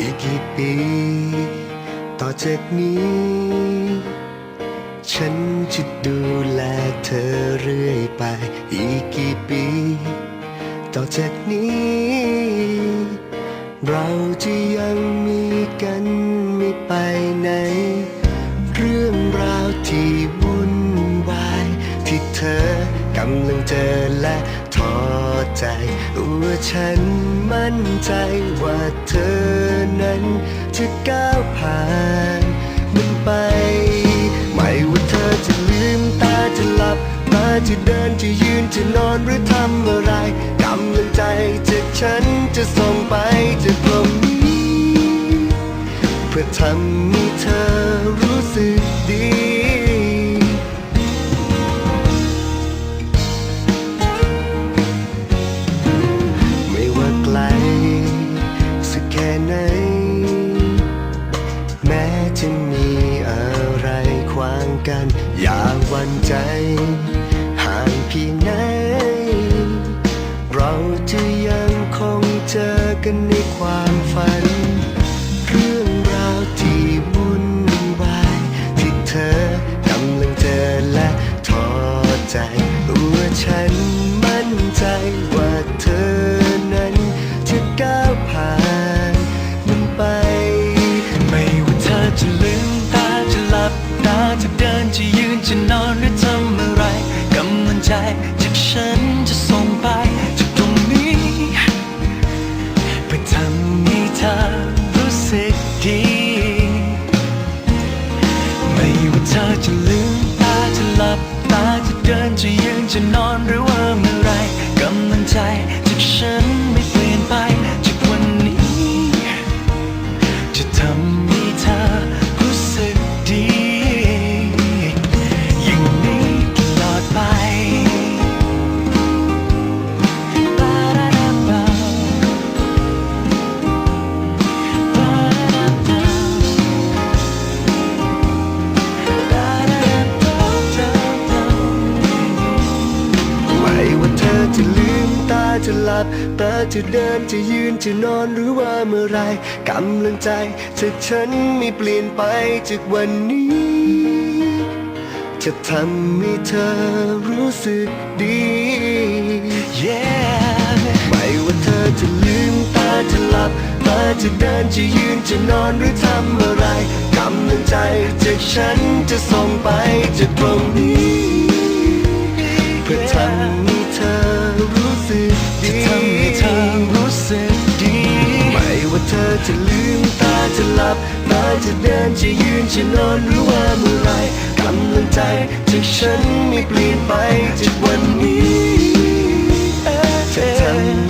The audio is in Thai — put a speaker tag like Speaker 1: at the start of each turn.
Speaker 1: อีกกี่ปี ต่อจากนี้ ฉันจะดูแลเธอเรื่อยไป อีกกี่ปี ต่อจากนี้ เราจะยังมีกันไม่ไปไหน เรื่องราวที่วุ่นวาย ที่เธอกำลังเจอและท้อใจว่าฉันมั่นใจว่าเธอ จะก้าวผ่านมันไป ไม่ว่าเธอจะลืมตาจะหลับตาจะเดินจะยืนจะนอนหรือทำอะไรกำลังใจจากฉันจะส่งไปจากตรงนี้ เพื่อทำให้เธอรู้สึกดีไม่ว่าไกลสักแค่ไหน ม้จะมีอะไรขวางกัน อย่าหวั่นใจ ห่างเพียงไหน เราจะยังคงเจอกันในความฝัน จะนจะน
Speaker 2: อนหรือทำอะไร กำลังใจจากฉันจะส่งไปจากตรงนี้เพื่อทำให้เธอรู้สึกดี ไม่ว่าเธอจะลืมตาจะหลับตาจะเดินจะยืนจะนอนหรือว่า
Speaker 1: บตาจะเดินจะยืนจะนอนหรือว่าเมื่อไรกำลังใจจากฉันไม่เปลี่ยนไปจากวันนี้ จะทำให้เธอรู้สึกดี
Speaker 2: Yeah
Speaker 1: ไม่ว่าเธอจะลืมตาจะหลับตาจะเดินจะยืนจะนอนหรือทำอะไรกำลังใจจากฉันจะส่งไปจากตรงนี้ ธอจะลืมตาจะหลับตาจะเดินจะยืนจะนอนหรือว่าเมื่อไรกำลังใจจากฉันไม่เปลี่ยนไปจากวันนี้จะทำ